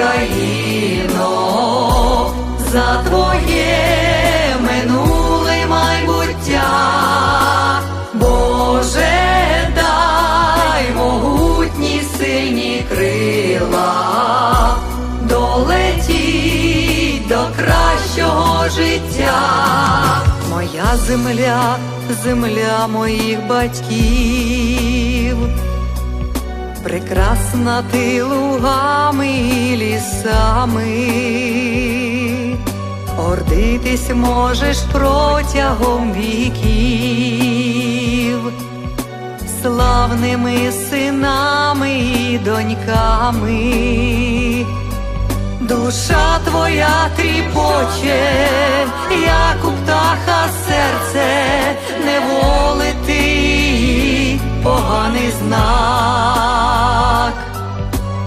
Україно, за твоє минуле майбуття, Боже, дай могутні сильні крила, долетіть до кращого життя, моя земля, земля моїх батьків прекрасна ти лугами і лісами, гордитись можеш протягом віків славними синами і доньками. Душа твоя тріпоче, як у птаха серце, не волити поганий знак.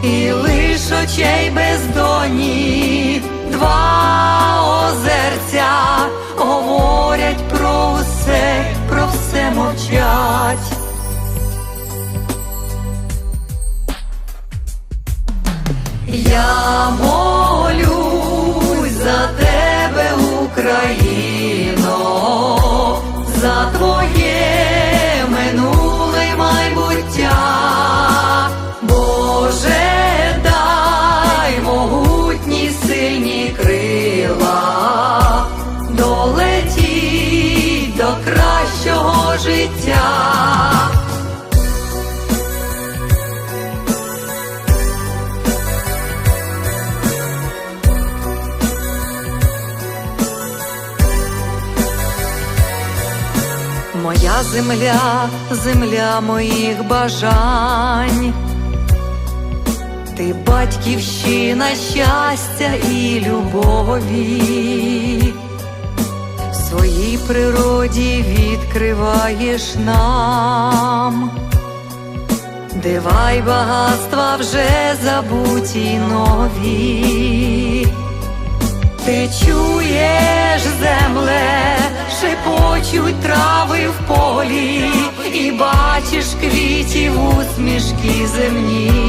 І лиш очей бездонні, два озерця говорять про все, про все мовчать. Я молюсь за тебе, Україно, за твоє минуле майбуття, Боже, життя. Моя земля, земля моїх бажань, ти батьківщина щастя і любові, своїй природі відкриваєш нам, дива й багатства вже забуті нові. Ти чуєш земле, шепочуть трави в полі, і бачиш квітів усмішки земні,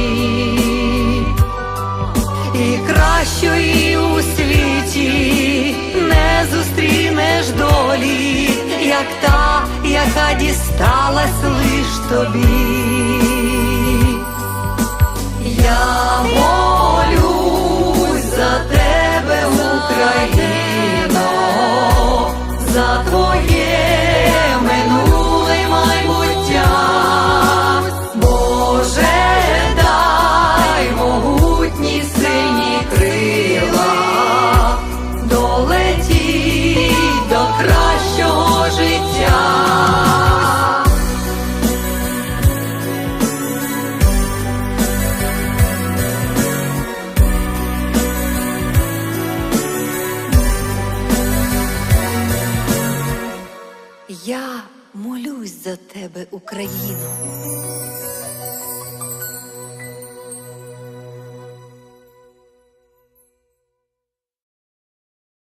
яка дісталась лиш тобі. Я молюсь за тебе, Україно.